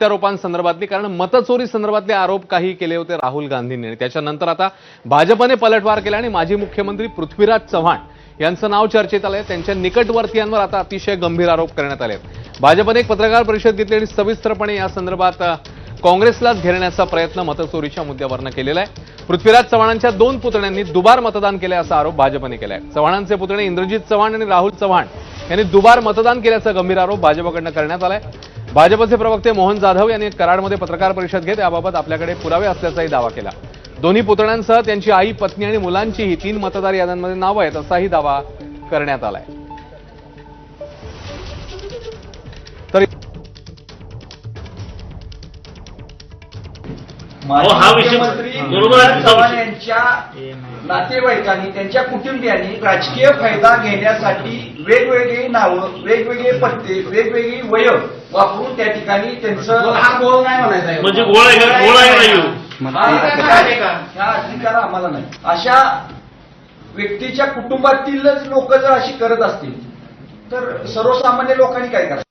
प्रत्यारोपांसंदर्भातली कारण मतचोरी संदर्भातले आरोप काही केले होते राहुल गांधींनी. आणि त्याच्यानंतर आता भाजपने पलटवार केला आणि माजी मुख्यमंत्री पृथ्वीराज चव्हाण यांचं नाव चर्चेत आलंय. त्यांच्या निकटवर्तीयांवर आता अतिशय गंभीर आरोप करण्यात आले भाजपने एक पत्रकार परिषद घेतली आणि सविस्तरपणे या संदर्भात काँग्रेसलाच घेरण्याचा प्रयत्न मतचोरीच्या मुद्द्यावरनं केलेला आहे. पृथ्वीराज चव्हाणांच्या दोन पुतण्यांनी दुबार मतदान केलंय असा आरोप भाजपने केलाय. चव्हाणांचे पुतणे इंद्रजित चव्हाण आणि राहुल चव्हाण यांनी दुबार मतदान केल्याचा गंभीर आरोप भाजपकडनं करण्यात आलाय. भाजपचे प्रवक्ते मोहन जाधव यांनी कराडमध्ये पत्रकार परिषद घेत याबाबत आपल्याकडे पुरावे असल्याचाही दावा केला. दोन्ही पुतण्यांसह त्यांची आई पत्नी आणि मुलांचीही तीन मतदार याद्यांमध्ये नावं आहेत असाही दावा करण्यात आलाय. तर माजी हो, हा विषय- मुख्यमंत्री बरोबर आहे, पृथ्वीराज चव्हाण यांच्या नातेवाईकांनी त्यांच्या कुटुंबियांनी राजकीय फायदा घेण्यासाठी वेगवेगळी नावं वेगवेगळे पत्ते वेगवेगळी वय वापरून त्या ठिकाणी त्यांचं हा गोळ नाही म्हणायचा म्हणजे गोळा आहे का? गोळा आहे का नाही? अधिकार हा अधिकार आम्हाला नाही. अशा व्यक्तीच्या कुटुंबातीलच लोक जर अशी करत असतील तर सर्वसामान्य लोकांनी काय करायचं?